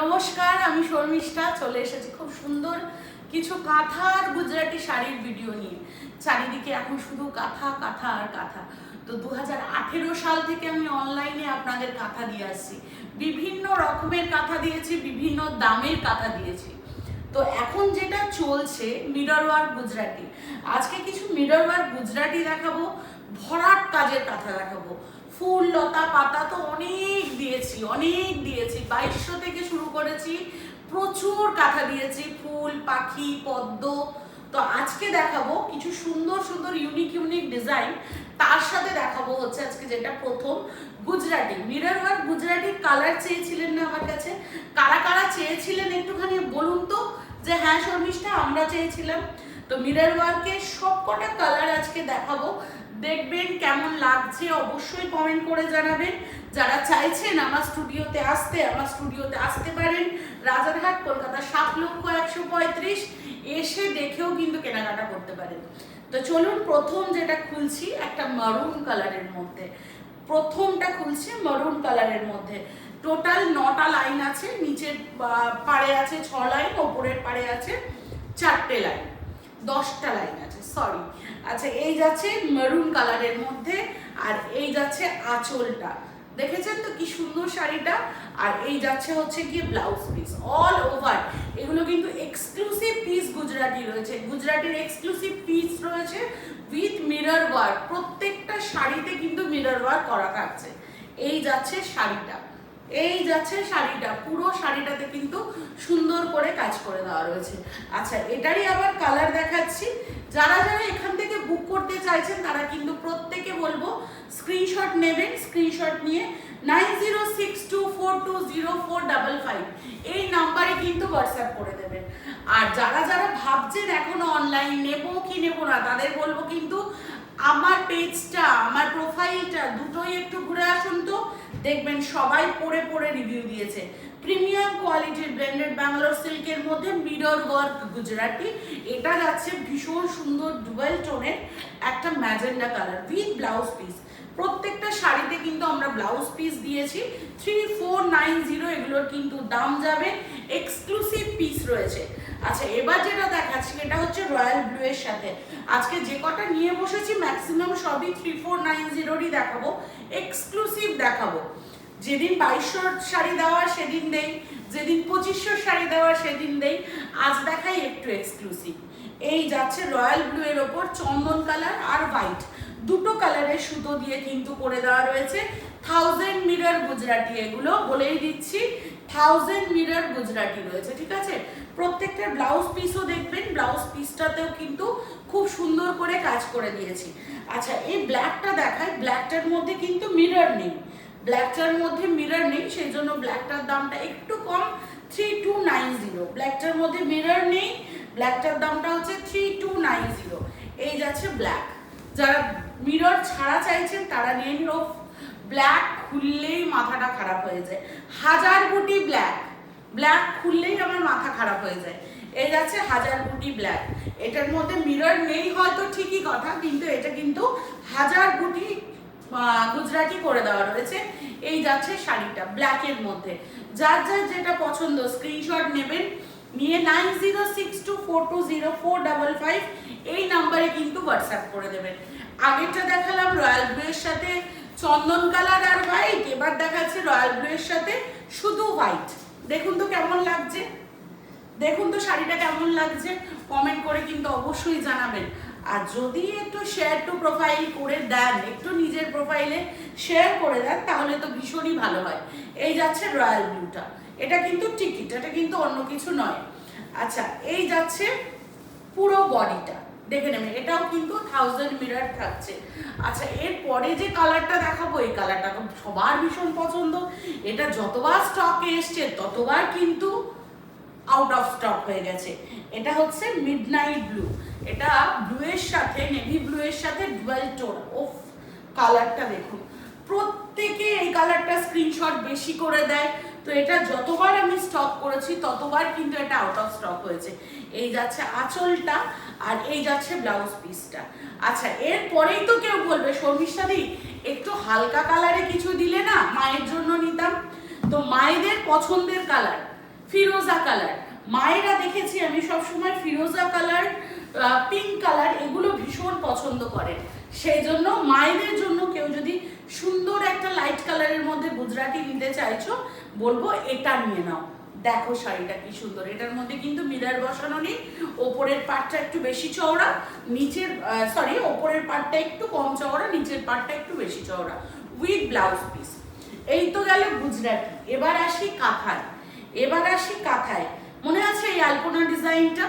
নমস্কার, আমি শর্মিষ্ঠা। চলে এসেছি খুব সুন্দর কিছু কাঁথা আর গুজরাটি শাড়ির ভিডিও নিয়ে। চারিদিকে এখন শুধু কাঁথা কাঁথা আর কাঁথা। তো দু হাজার আঠেরো সাল থেকে আমি অনলাইনে আপনাদের কাঁথা দিয়ে আসছি। বিভিন্ন রকমের কাঁথা দিয়েছি, বিভিন্ন দামের কাঁথা দিয়েছি। তো এখন যেটা চলছে মিরর ওয়ার্ক গুজরাটি। আজকে কিছু মিরর ওয়ার্ক গুজরাটি দেখাবো, ভরাট কাজের কাঁথা দেখাবো। ফুল, লতা, পাতা তো অনেক দিয়েছি অনেক দিয়েছি। বাইশশো থেকে শুরু করেছি, প্রচুর কাঁথা দিয়েছি, ফুল, পাখি, পদ্ম। তো আজকে দেখাবো কিছু সুন্দর সুন্দর ইউনিক ইউনিক ডিজাইন তার সাথে দেখাবো হচ্ছে আজকে যেটা প্রথম, Gujarati. Mirror work Gujarati colour চেয়েছিলেন না আমার কাছে। কারা কারা চেয়েছিলেন একটুখানি বলুন তো? যে হ্যাঁ শর্মিষ্ঠা, আমরা চেয়েছিলাম। তো মিরর ওয়ার্কের সবকটা কালার আজকে দেখাবো। দেখবেন কেমন লাগছে, অবশ্যই কমেন্ট করে জানাবেন। যারা চাইছেন আমার স্টুডিওতে আসতে, আমার স্টুডিওতে আসতে পারেন। রাজারহাট, কলকাতা সাত লক্ষ একশো পঁয়ত্রিশ। এসে দেখেও কিন্তু কেনাকাটা করতে পারেন। তো চলুন, প্রথম যেটা খুলছি, একটা মারুন কালারের মধ্যে। প্রথমটা খুলছি মারুন কালারের মধ্যে। টোটাল নটা লাইন আছে, নিচের পাড়ে আছে ছ লাইন ওপরের পাড়ে আছে চারটে লাইন দশটা লাইন সরি আচ্ছা এই যাচ্ছে মেরুন কালারের মধ্যে আর এই যাচ্ছে আঁচলটা। দেখেছেন তো কি সুন্দর শাড়িটা? আর এই যাচ্ছে হচ্ছে গিয়ে ব্লাউজ পিস অল ওভার এগুলো কিন্তু এক্সক্লুসিভ পিস গুজরাটি রয়েছে। গুজরাটির এক্সক্লুসিভ পিস রয়েছে উইথ মিরর ওয়ার্ক প্রত্যেকটা শাড়িতে কিন্তু মিরর ওয়ার্ক করা থাকছে। এই যাচ্ছে শাড়িটা। এই যাচ্ছে শাড়িটা, পুরো শাড়িটাতে কিন্তু সুন্দর করে কাজ করে দেওয়া রয়েছে। আচ্ছা এটারই আবার কালার দেখাচ্ছি। যারা যারা এখান থেকে বুক করতে চাইছেন, তারা কিন্তু প্রত্যেকে বলব স্ক্রিনশট নেবেন স্ক্রিনশট নিয়ে nine zero six two four two zero four double five এই নাম্বারে কিন্তু হোয়াটসঅ্যাপ করে দেবেন। আর যারা যারা ভাবছেন এখনও অনলাইন নেব কি নেব না, তাদের বলব কিন্তু আমার পেজটা আমার প্রোফাইলটা দুটোই একটু ঘুরে আসুন তো। দেখবেন সবাই পড়ে পড়ে রিভিউ দিয়েছে। প্রিমিয়াম কোয়ালিটির ব্র্যান্ডেড ব্যাঙ্গালোর সিল্কের মধ্যে মিরর ওয়ার্ক গুজরাটি। এটা যাচ্ছে ভীষণ সুন্দর ডুয়েল টোনের একটা magenta colour with blouse piece প্রত্যেকটা শাড়িতে কিন্তু আমরা ব্লাউজ পিস দিয়েছি। থ্রি ফোর নাইন জিরো এগুলোর কিন্তু দাম যাবে। এক্সক্লুসিভ পিস রয়েছে। আচ্ছা এবার যেটা দেখাচ্ছি, এটা হচ্ছে রয়্যাল ব্লু এর সাথে। আজকে যে কটা নিয়ে বসেছি ম্যাক্সিমাম সবই থ্রি ফোর নাইন জিরোরই দেখাবো। এক্সক্লুসিভ দেখাবো। যেদিন বাইশশোর শাড়ি দেওয়া সেদিন দেই, যেদিন পঁচিশশোর শাড়ি দেওয়া সেদিন দেই। আজ দেখাই একটু এক্সক্লুসিভ এই যাচ্ছে রয়্যাল ব্লু এর ওপর চন্দন কালার আর হোয়াইট দুটো কালারের সুতো দিয়ে কিন্তু করে দেওয়া রয়েছে। থাউজেন্ড মিরর গুজরাটি এগুলো বলেই দিচ্ছি। থাউজেন্ড মিরর গুজরাটি রয়েছে, ঠিক আছে? প্রত্যেকটা ব্লাউজ পিসও দেখবেন ব্লাউজ পিসটাতেও কিন্তু খুব সুন্দর করে কাজ করে দিয়েছি আচ্ছা এই ব্ল্যাকটা দেখায় ব্ল্যাকটার মধ্যে কিন্তু মিরর নেই। ব্ল্যাকটার মধ্যে মিরর নেই, সেই জন্য ব্ল্যাকটার দামটা একটু কম থ্রি টু নাইন জিরো ব্ল্যাকটার মধ্যে মিরর নেই ব্ল্যাকটার দামটা হচ্ছে থ্রি টু নাইন জিরো এই যাচ্ছে ব্ল্যাক যারা মিরর ছাড়া চাইছেন, তারা নিয়ে নিন। ব্ল্যাক খুললেই মাথাটা খারাপ হয়ে যায়। হাজার কোটি ব্ল্যাক ব্ল্যাক খুললেই আমার মাথা খারাপ হয়ে যায়। এই যাচ্ছে হাজার গুটি ব্ল্যাক এটার মধ্যে মিরর নেই হয়তো ঠিকই কথা, কিন্তু এটা কিন্তু হাজার গুটি গুজরাটি করে দেওয়া রয়েছে। এই যাচ্ছে শাড়িটা ব্ল্যাকের মধ্যে। যার যার যেটা পছন্দ স্ক্রিনশট নেবেন। নিয়ে nine zero six two four two zero four double five এই নাম্বারে কিন্তু হোয়াটসঅ্যাপ করে দেবেন। আগেরটা দেখালাম রয়্যাল ব্লু এর সাথে চন্দন কালার আর হোয়াইট এবার দেখাচ্ছে রয়্যাল ব্লু এর সাথে শুধু হোয়াইট দেখুন তো কেমন লাগছে। দেখুন তো শাড়িটা কেমন লাগছে। কমেন্ট করে কিন্তু অবশ্যই জানাবেন। আর যদি একটু শেয়ার টু প্রোফাইল করে দেন, একটু নিজের প্রোফাইলে শেয়ার করে দেন, তাহলে তো ভীষণই ভালো হয়। এই যাচ্ছে রয়্যাল ব্লুটা এটা কিন্তু টিকিট এটা কিন্তু অন্য কিছু নয়। আচ্ছা এই যাচ্ছে পুরো বডিটা দেখে নেবেন এটাও কিন্তু থাউজেন্ড মিরার থাকছে। আচ্ছা এরপরে যে কালারটা দেখাবো, এই কালারটা সবার ভীষণ পছন্দ। এটা যতবার স্টকে এসছে, ততবার কিন্তু আউট অফ স্টক হয়ে গেছে। এটা হচ্ছে মিডনাইট ব্লু এটা ব্লু এর সাথে নেভি ব্লু এর সাথে ডুয়েল টোন ওফ কালারটা দেখুন। প্রত্যেকে এই কালারটা স্ক্রিনশট বেশি করে দেয়। তো এটা যতবার আমি স্টক করেছি, ততবার কিন্তু এটা আউট অফ স্টক হয়েছে। এই যাচ্ছে আঁচলটা আর এই যাচ্ছে ব্লাউজ পিসটা আচ্ছা এরপরেই তো কেউ বলবে শর্মিষ্ঠা দি একটু হালকা কালারে কিছু দিলে না মায়ের জন্য নিতাম। তো মায়েদের পছন্দের কালার ফিরোজা কালার মায়েরা দেখেছি, আমি সবসময় ফিরোজা কালার পিঙ্ক কালার এগুলো ভীষণ পছন্দ করেন। সেই জন্য মায়েদের জন্য কেউ যদি সুন্দর একটা লাইট কালারের মধ্যে গুজরাটি নিতে চাইছো, বলব এটা নিয়ে নাও। দেখো শাড়িটা কি সুন্দর। এটার মধ্যে কিন্তু মিরার বসানো নেই, ওপরের পাটটা একটু বেশি চওড়া, নিচের সরি ওপরের পাটটা একটু কম চওড়া, নিচের পাটটা একটু বেশি চওড়া উইথ ব্লাউজ পিস এই তো গেল গুজরাটি। এবার আসি কাঁথায়। এবার আসি কাঁথায়। মনে আছে এই আলপনা ডিজাইনটা?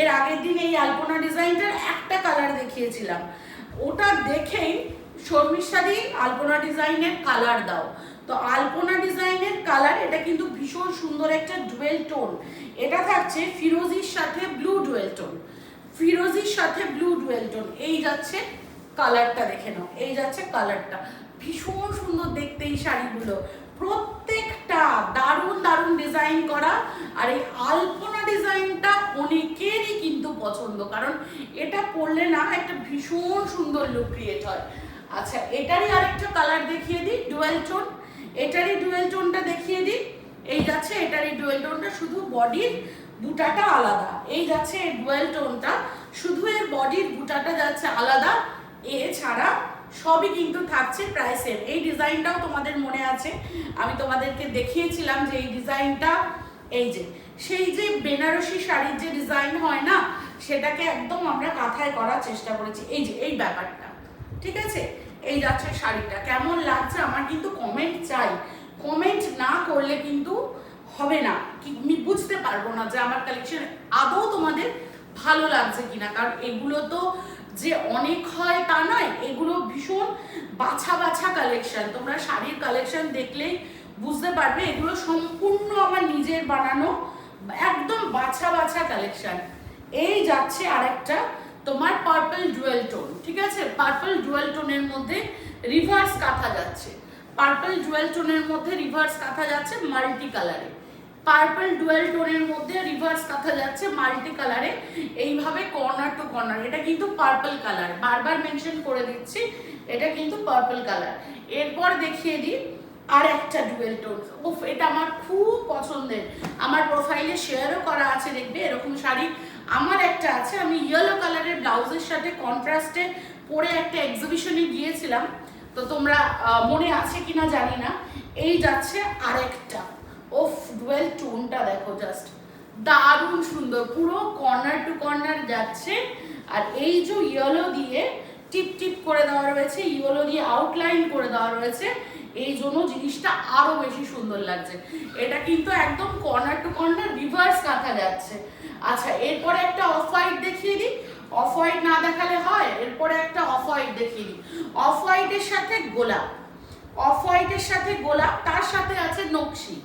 এর আগের দিন এই আলপনা ডিজাইনটার একটা কালার দেখিয়েছিলাম। ওটা দেখেই শর্মিষ্ঠাদি, আলপনা ডিজাইনের কালার দাও। তো আলপনা ডিজাইনের কালার এটা কিন্তু ভীষণ সুন্দর একটা ডুয়েল টোন এটা থাকছে ফিরোজির সাথে ব্লু ডুয়েল টোন ফিরোজির সাথে ব্লু ডুয়েল টোন এই যাচ্ছে কালারটা দেখে নাও। এই যাচ্ছে কালারটা ভীষণ সুন্দর দেখতে এই শাড়িগুলো। প্রত্যেকটা দারুণ দারুণ ডিজাইন করা। আর এই আলপনা ডিজাইনটা অনেকেরই কিন্তু পছন্দ। কারণ এটা পরলে না একটা ভীষণ সুন্দর লুক ক্রিয়েট হয়। আচ্ছা এটারই আরেকটা কালার দেখিয়ে দিই ডুয়েল টোন এটারই ডুয়েল টোনটা দেখিয়ে দিই। এই যাচ্ছে এটারই ডুয়েল টোনটা শুধু বডির বুটাটা আলাদা। এই যাচ্ছে এই ডুয়েল টোনটা শুধু এর বডির বুটাটা যাচ্ছে আলাদা। এছাড়া সবই কিন্তু থাকছে প্রায় সেম এই ডিজাইনটাও তোমাদের মনে আছে। আমি তোমাদেরকে দেখিয়েছিলাম যে এই ডিজাইনটা এই যে, সেই যে বেনারসি শাড়ির যে ডিজাইন হয় না, সেটাকে একদম আমরা কাঁথায় করার চেষ্টা করেছি। এই যে, এই ব্যাপারটা। ঠিক আছে? এই যাচ্ছে শাড়িটা। কেমন লাগছে আমার কিন্তু কমেন্ট চাই। কমেন্ট না করলে কিন্তু হবে না। কি, আমি বুঝতে পারব না যে আমার কালেকশন আদৌ তোমাদের ভালো লাগছে কিনা। কারণ এগুলো তো যে অনেক হয় তা নয়, এগুলো ভীষণ বাছা বাছা কালেকশন তোমরা শাড়ির কালেকশন দেখলেই বুঝতে পারবে, এগুলো সম্পূর্ণ আমার নিজের বানানো, একদম বাছা বাছা কালেকশন এই যাচ্ছে আরেকটা তোমার পার্পল ডুয়েল টোন ঠিক আছে? পার্পল ডুয়েল টোনের মধ্যে রিভার্স কাঁথা যাচ্ছে। পার্পল ডুয়েল টোনের মধ্যে রিভার্স কাঁথা যাচ্ছে মাল্টি কালারে পার্পল ডুয়েল টোনের মধ্যে রিভার্স কাঁথা যাচ্ছে মাল্টি কালারে এইভাবে কর্নার টু কর্নার এটা কিন্তু পার্পল কালার বারবার মেনশন করে দিচ্ছি, এটা কিন্তু পার্পল কালার এরপর দেখিয়ে দিই আর একটা ডুয়েল টোন উফ, এটা আমার খুব পছন্দের। আমার প্রোফাইলে শেয়ারও করা আছে, দেখবে? এরকম শাড়ি আমার একটা আছে, আমি ইয়েলো কালারের ব্লাউজের সাথে কন্ট্রাস্টে পরে একটা এক্সিবিশনে গিয়েছিলাম। তো তোমরা মনে আছে কিনা জানি না। এই যাচ্ছে আরেকটা। ওফ ডুয়েল টোনটা দেখো জাস্ট দারুণ সুন্দর, পুরো কর্নার টু কর্নার যাচ্ছে। আর এই যে ইয়েলো দিয়ে টিপ টিপ করে দেওয়া রয়েছে ইয়েলো দিয়ে আউটলাইন করে দেওয়া রয়েছে এই জন্য জিনিসটা আরও বেশি সুন্দর লাগছে। এটা কিন্তু একদম কর্নার টু কর্নার রিভার্স কাঁথা যাচ্ছে। আচ্ছা এরপরে একটা অফ হোয়াইট দেখিয়ে দিই। অফ হোয়াইট না দেখালে হয়, এরপরে একটা অফ হোয়াইট দেখিয়ে দিই। অফ হোয়াইটের সাথে গোলাপ। অফ হোয়াইটের সাথে গোলাপ, তার সাথে আছে নকশি।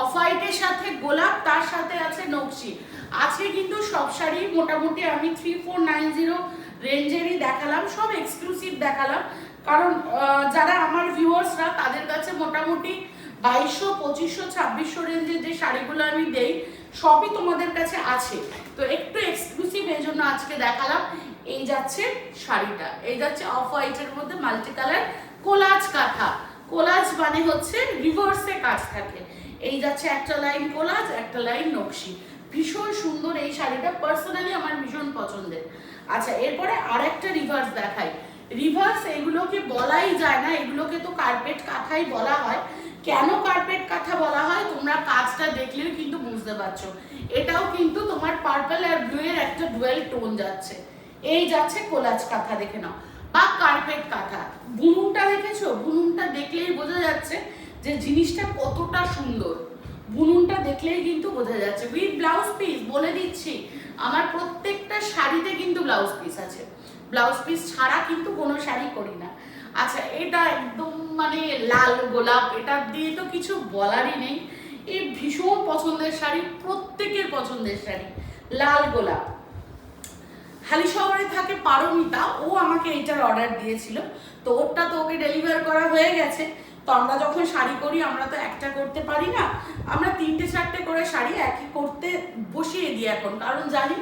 অফ হোয়াইটের সাথে গোলাপ, তার সাথে আছে নকশি। আজকে কিন্তু সব শাড়ি, মোটামুটি আমি থ্রি ফোর নাইন জিরো রেঞ্জেরই দেখালাম, সব এক্সক্লুসিভ দেখালাম। কারণ যারা আমার ভিউয়ার্সরা, তাদের কাছে মোটামুটি বাইশশো, পঁচিশশো, ছাব্বিশশো রেঞ্জের যে শাড়িগুলো আমি দেই, সবই তোমাদের কাছে আছে। তো একটু এক্সক্লুসিভ এই জন্য আজকে দেখালাম। এই যাচ্ছে শাড়িটা। এই যাচ্ছে অফ হোয়াইটের মধ্যে মাল্টি কালার কোলাজ কাঁথা। কোলাজ মানে হচ্ছে রিভার্সে কাজ থাকে। এই যাচ্ছে একটা লাইন কোলাজ একটা লাইন নকশি। ভীষণ সুন্দর এই শাড়িটা। পার্সোনালি আমার ভীষণ পছন্দের। আচ্ছা এরপরে আরেকটা রিভার্স দেখাই। রিভার্স এগুলোকে বলাই যায় না, এগুলোকে তো কার্পেট কাঁথাই বলা হয়। কেন কার্পেট কাঁথা বলা হয়? তোমরা কাজটা দেখলেও কিন্তু বুঝতে পারছ। এটাও কিন্তু তোমার পার্পল আর ব্লু এর একটা ডুয়েল টোন যাচ্ছে। এই যাচ্ছে কোলাজ কাঁথা, দেখে নাও। বা কার্পেট কাঁথা। বুনুনটা দেখেছ? বুনুনটা দেখলেই বোঝা যাচ্ছে যে জিনিসটা কতটা সুন্দর। বুনুনটা দেখলেই কিন্তু বোঝা যাচ্ছে। উইথ ব্লাউজ পিস বলে দিচ্ছি, আমার প্রত্যেকটা শাড়িতে কিন্তু ব্লাউজ পিস আছে। ব্লাউজ পিস ছাড়া কিন্তু কোনো শাড়ি করি না। আচ্ছা এটা একদম মানে লাল গোলাপ, এটা দিয়ে তো কিছু বলারই নেই। এই ভীষণ পছন্দের শাড়ি, প্রত্যেকের পছন্দের শাড়ি, লাল গোলাপ। হালি শহরে থাকে পারমিতা, ও আমাকে এইটার অর্ডার দিয়েছিল। তো ওরটা তো ওকে ডেলিভার করা হয়ে গেছে। তো আমরা যখন শাড়ি করি আমরা তো একটা করতে পারি না। আমরা তিনটে চারটে করে শাড়ি একই করতে বসিয়ে দিই এখন। কারণ জানি,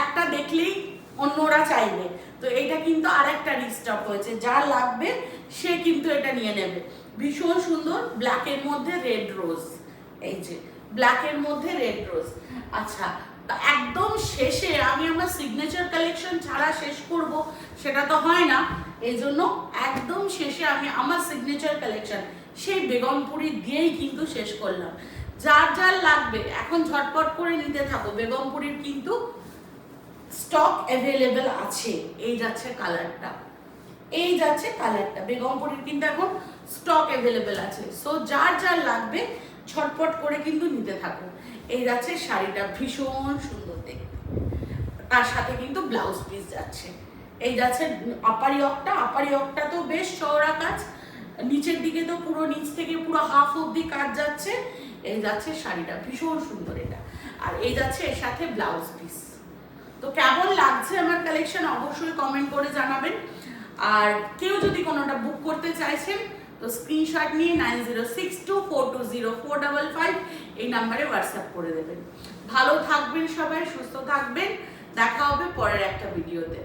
একটা দেখলেই অন্যরা চাইবে। তো এইটা কিন্তু আরেকটা রিস্টক হয়েছে। যার লাগবে, সে কিন্তু এটা নিয়ে নেবে। ভীষণ সুন্দর ব্ল্যাকের মধ্যে রেড রোজ এই যে ব্ল্যাকের মধ্যে রেড রোজ আচ্ছা একদম শেষে আমি আমার সিগনেচার কালেকশন ছাড়া শেষ করব, সেটা তো হয় না। এই জন্য একদম শেষে আমি আমার সিগনেচার কালেকশন সেই বেগমপুরি দিয়েই কিন্তু শেষ করলাম। যার যার লাগবে, এখন ঝটপট করে নিতে থাকো। বেগমপুরির কিন্তু স্টক অ্যাভেলেবেল আছে। এই যাচ্ছে কালারটা। এই যাচ্ছে কালারটা। বেগমপুরির কিন্তু এখন স্টক অ্যাভেলেবেল আছে। সো যার যার লাগবে ঝটপট করে কিন্তু নিতে থাকো। এই যাচ্ছে শাড়িটা ভীষণ সুন্দর দেখতে। তার সাথে কিন্তু ব্লাউজ পিস যাচ্ছে। এই যাচ্ছে আপারি অকটা। আপারি অকটা তো বেশ চওড়া কাজ। নিচের দিকে তো পুরো নিচ থেকে পুরো হাফ অব্দি কাজ যাচ্ছে। এই যাচ্ছে শাড়িটা ভীষণ সুন্দর এটা। আর এই যাচ্ছে এর সাথে ব্লাউজ পিস। তো কেমন লাগছে আমার কালেকশন অবশ্যই কমেন্ট করে জানাবেন। আর কেউ যদি কোনোটা বুক করতে চাইছেন, তো স্ক্রিনশট নিয়ে nine zero six two four two zero four double five এই নাম্বারে হোয়াটসঅ্যাপ করে দেবেন। ভালো থাকবেন সবাই, সুস্থ থাকবেন। দেখা হবে পরের একটা ভিডিওতে